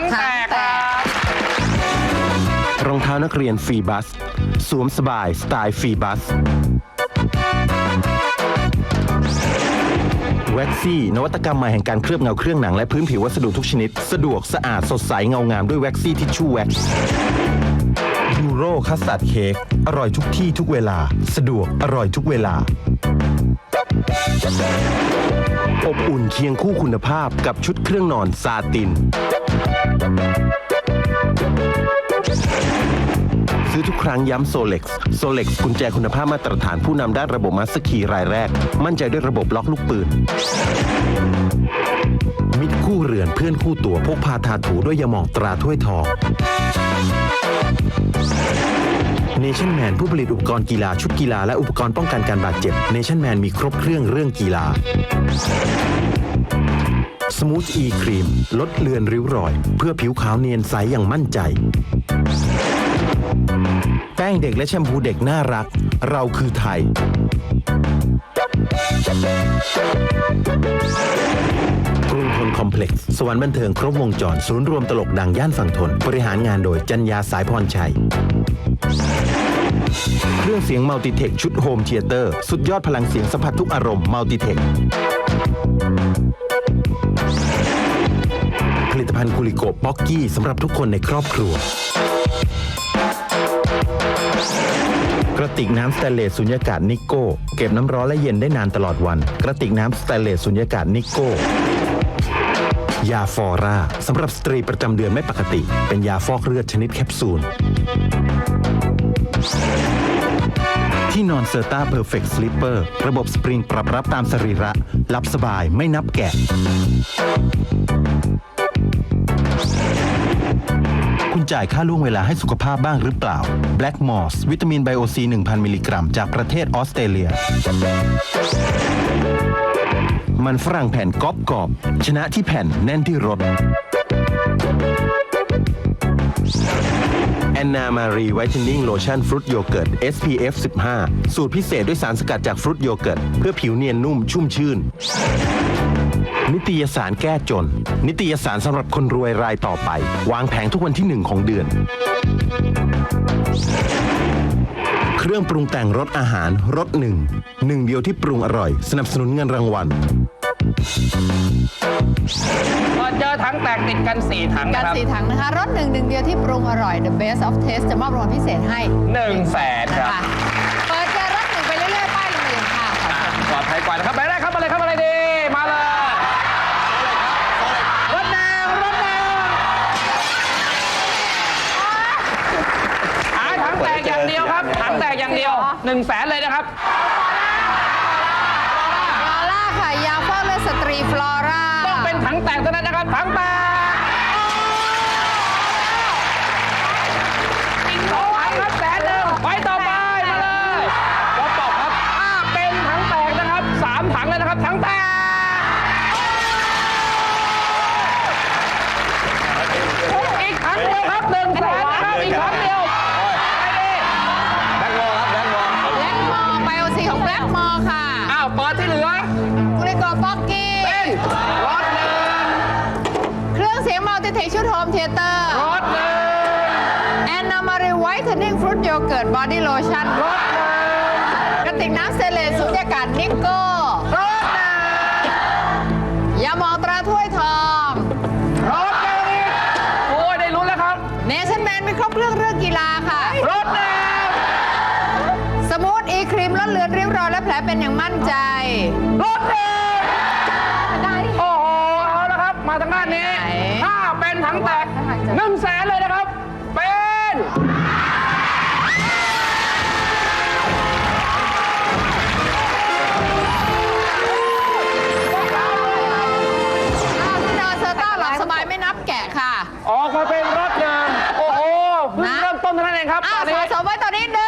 งแตกครับรองเท้านักเรียนฟรีบัส สวมสบายสไตล์ฟรีบัสแว็กซี่นวัตกรรมใหม่แห่งการเคลือบเงาเครื่องหนังและพื้นผิววัสดุทุกชนิด สะดวกสะอาดสดใสเงางามด้วยแว็กซี่ทิชชู่แว็กซ์ยูโรคัสตาร์ดเค้กอร่อยทุกที่ทุกเวลา สะดวกอร่อยทุกเวลา อบอุ่นเคียงคู่คุณภาพกับชุดเครื่องนอนซาติน ซื้อทุกครั้งย้ำโซเล็กซ์โซเล็กซ์กุญแจคุณภาพมาตรฐานผู้นำด้านระบบมาสคีรายแรก มั่นใจด้วยระบบล็อกลูกปืน มิตรคู่เรือนเพื่อนคู่ตัวพกพาทาถูด้วยยาหมองตราถ้วยทอง เนชั่นแมนผู้ผลิตอุปกรณ์กีฬาชุดกีฬาและอุปกรณ์ป้องกันการบาดเจ็บเนชั่นแมนมีครบเครื่องเรื่องกีฬาสมูทอีครีม ลดเลือนริ้วรอย เพื่อผิวขาวเนียนใสอย่างมั่นใจ แป้งเด็กและแชมพูเด็กน่ารัก เราคือไทย กรุงทนคอมเพล็กซ์สวรรค์บันเทิงครบวงจร ศูนย์รวมตลกดังย่านฝั่งทน บริหารงานโดยจัญญาสายพรชัย เครื่องเสียงมัลติเทคชุดโฮมเทเตอร์สุดยอดพลังเสียงสัมผัสทุกอารมณ์มัลติเทคผลิตภัณฑ์คุริโกป๊อกกี้สำหรับทุกคนในครอบครัว กระติกน้ำสแตนเลสสุญญากาศนิโก้ เก็บน้ำร้อนและเย็นได้นานตลอดวัน กระติกน้ำสแตนเลสสุญญากาศนิโก้ยาฟอร่าสำหรับสตรีประจำเดือนไม่ปกติ เป็นยาฟอกเลือดชนิดแคปซูล ที่นอนเซอร์ต้าเพอร์เฟกต์สลิปเปอร์ระบบสปริงปรับรับตามสรีระหลับสบายไม่นับแกะ คุณจ่ายค่าล่วงเวลาให้สุขภาพบ้างหรือเปล่า Black Moss วิตามินไบโอซี 1,000 มิลลิกรัม จากประเทศออสเตรเลีย มันฝรั่งแผ่นกอบกอบ ชนะที่แผ่นแน่นที่รส แอนนามารีไวท์เทนนิ่งโลชั่นฟรุตโยเกิร์ต SPF 15 สูตรพิเศษด้วยสารสกัดจากฟรุตโยเกิร์ต เพื่อผิวเนียนนุ่มชุ่มชื่น นิตยสารแก้จน นิตยสารสำหรับคนรวยรายต่อไป วางแผงทุกวันที่หนึ่งของเดือน เครื่องปรุงแต่งรสอาหารรสหนึ่งหนึ่งเดียวที่ปรุงอร่อย สนับสนุนเงินรางวัล พอเจอถังแตกติดกัน 4 ถังกันะนครับสีถังนะคะรสหนึ่งหนึ่งเดียวที่ปรุงอร่อย The Best of Taste จะมอบรางวัลพิเศษให้1แสนนะครับคะเปิดเจอรถหนึ่งไปเรื่อยๆป้ายละหมื่นค่ะขออะเชิญปลอดภัยกว่านะครับไปได้ครับมาเลยครับอะไรดี มาเลยรถแดงรถแดงหาถังแตกอย่างเดียวครับถังแตกอย่างเดียว1นึ่งแสนเลยนะครับฟ แสนนะครับอีกถังเดียวไปดิแบล็กมอร์ไบโอซีของแบล็กมอร์ค่ะอ้าวเปิดที่เหลือกุลิโกป๊อกกี้เป็นรถหนึ่งเครื่องเสียงมัลติเทคชุดโฮมเทเตอร์รถหนึ่งแอนนามารีไวท์เทนนิ่งฟรุตโยเกิร์ตบอดี้โลชั่นรถหนึ่งกระติกน้ำสเตนเลสสุญญากาศนิโก้ รถ ครีมลดเลือนริ้วรอยและแผลเป็นอย่างมั่นใจ รถหนึ่งได้ดิ โอ้โห เอาละครับ มาทางด้านนี้ ไหน ถ้าเป็นถังแตกหนึ่งแสนเลยนะครับ เป็นอ้าวที่นอนเซอร์ต้าหลับสบายไม่นับแกะค่ะ ออกมาเป็นรถหนึ่งโอ้โหเพิ่งนะ เริ่มต้นเท่านั้นเองครับอ้าตวอนนี้สะสมไว้ตอนนี้หนึ่